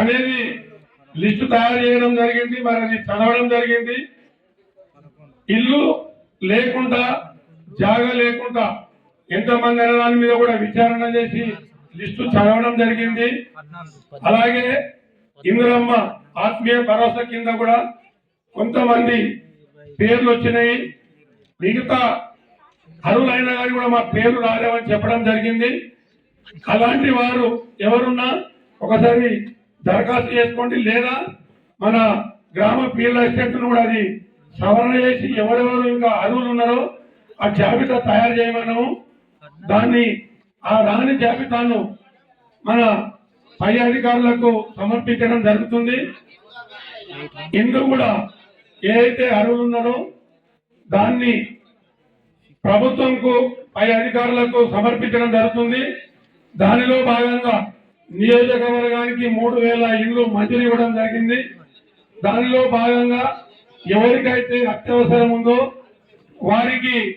అనేది లిస్టు తయారు చేయడం జరిగింది మరి అది చదవడం జరిగింది. ఇల్లు లేకుండా జాగా లేకుండా ఎంతమంది అనే దాని మీద కూడా విచారణ చేసి లిస్టు చదవడం జరిగింది. అలాగే ఇందిరమ్మ ఆత్మీయ భరోసా కింద కూడా కొంతమంది పేర్లు వచ్చినాయి. మిగతా అరువులైనా కానీ కూడా మా పేర్లు రాలేవని చెప్పడం జరిగింది. అలాంటి వారు ఎవరున్నా ఒకసారి దరఖాస్తు చేసుకోండి లేదా మన గ్రామ ఫీల్డ్ అసిస్టెంట్ కూడా అది సవరణ చేసి ఎవరెవరు ఇంకా అర్హులు ఉన్నారో ఆ జాబితా తయారు చేయమన్నాము. దాన్ని ఆ రాని జాబితాను మన పై అధికారులకు సమర్పించడం జరుగుతుంది. ఇందుకు కూడా ఏదైతే అర్హులు ఉన్నారో దాన్ని ప్రభుత్వంకు పై అధికారులకు సమర్పించడం జరుగుతుంది. దానిలో భాగంగా నియోజకవర్గానికి మూడు వేల ఇళ్ళు మంజూరు ఇవ్వడం జరిగింది. దానిలో భాగంగా ఎవరికైతే అత్యవసరం ఉందో వారికి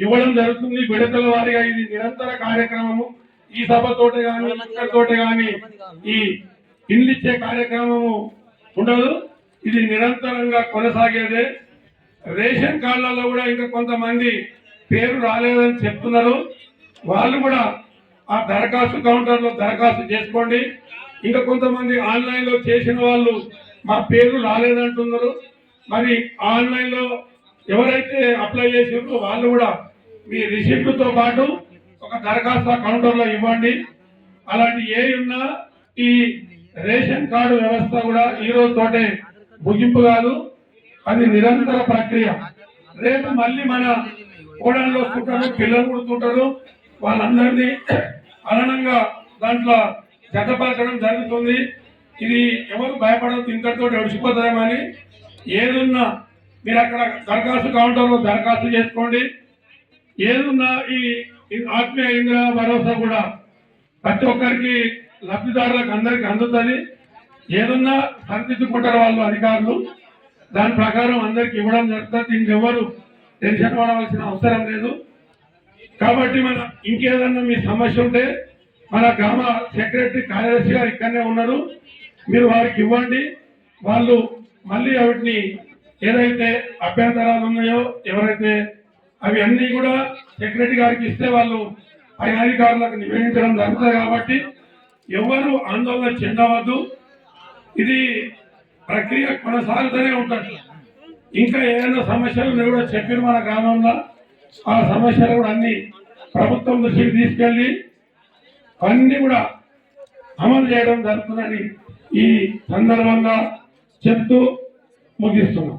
ఇవ్వడం జరుగుతుంది. విడతల వారిగా ఇది నిరంతర కార్యక్రమము. ఈ సభతోటి కానీ ఇక్కడితోటి కానీ ఈ ఇల్లిచ్చే కార్యక్రమము ఉండదు. ఇది నిరంతరంగా కొనసాగేదే. రేషన్ కార్డులలో కూడా ఇంకా కొంతమంది పేరు రాలేదని చెప్తున్నారు. వాళ్ళు కూడా ఆ దరఖాస్తు కౌంటర్లో దరఖాస్తు చేసుకోండి. ఇంకా కొంతమంది ఆన్లైన్లో చేసిన వాళ్ళు మా పేరు రాలేదంటున్నారు. మరి ఆన్లైన్లో ఎవరైతే అప్లై చేసినారో వాళ్ళు కూడా మీ రిసిప్ట్తో పాటు ఒక దరఖాస్తు కౌంటర్లో ఇవ్వండి. అలాంటి ఏ ఉన్నా ఈ రేషన్ కార్డు వ్యవస్థ కూడా ఈ రోజు తోటే ముగింపు కాదు. అది నిరంతర ప్రక్రియ. రేపు మళ్ళీ మన కోడళ్ళు వస్తుంటారు పిల్లలు పుడుతుంటారు. వాళ్ళందరినీ అదనంగా దాంట్లో జతపరచడం జరుగుతుంది. ఇది ఎవరు భయపడద్దు ఇంతటితో ఒడిసిపోతారేమని ఏదున్నా మీరు అక్కడ దరఖాస్తు కౌంటర్లో దరఖాస్తు చేసుకోండి. ఏదున్నా ఈ ఆత్మీయ ఇంద్ర భరోసా కూడా ప్రతి ఒక్కరికి లబ్ధిదారులకు అందరికి అందుతుంది. ఏదన్నా సరిదిద్దుకుంటారు వాళ్ళు అధికారులు దాని ప్రకారం అందరికి ఇవ్వడం జరుగుతుంది. ఇంకెవరు టెన్షన్ పడవలసిన అవసరం లేదు. కాబట్టి మన ఇంకేదన్నా మీ సమస్య ఉంటే మన గ్రామ సెక్రటరీ కార్యదర్శి గారు ఇక్కడనే ఉన్నారు. మీరు వారికి ఇవ్వండి. వాళ్ళు మళ్ళీ వాటిని ఏదైతే అభ్యంతరాలు ఉన్నాయో ఎవరైతే అవి అన్నీ కూడా సెక్రటరీ గారికి ఇస్తే వాళ్ళు పై అధికారులకు నివేదించడం జరుగుతుంది కాబట్టి ఎవరు ఆందోళన చెందవద్దు. ఇది ప్రక్రియ కొనసాగుతూనే ఉంటుంది. ఇంకా ఏదైనా సమస్యలు కూడా చెప్పారు మన గ్రామంలో. ఆ సమస్యలు కూడా అన్ని ప్రభుత్వం దృష్టికి తీసుకెళ్ళి అన్ని కూడా అమలు చేయడం జరుగుతుందని ఈ సందర్భంగా చెప్తూ ముగిస్తున్నాం.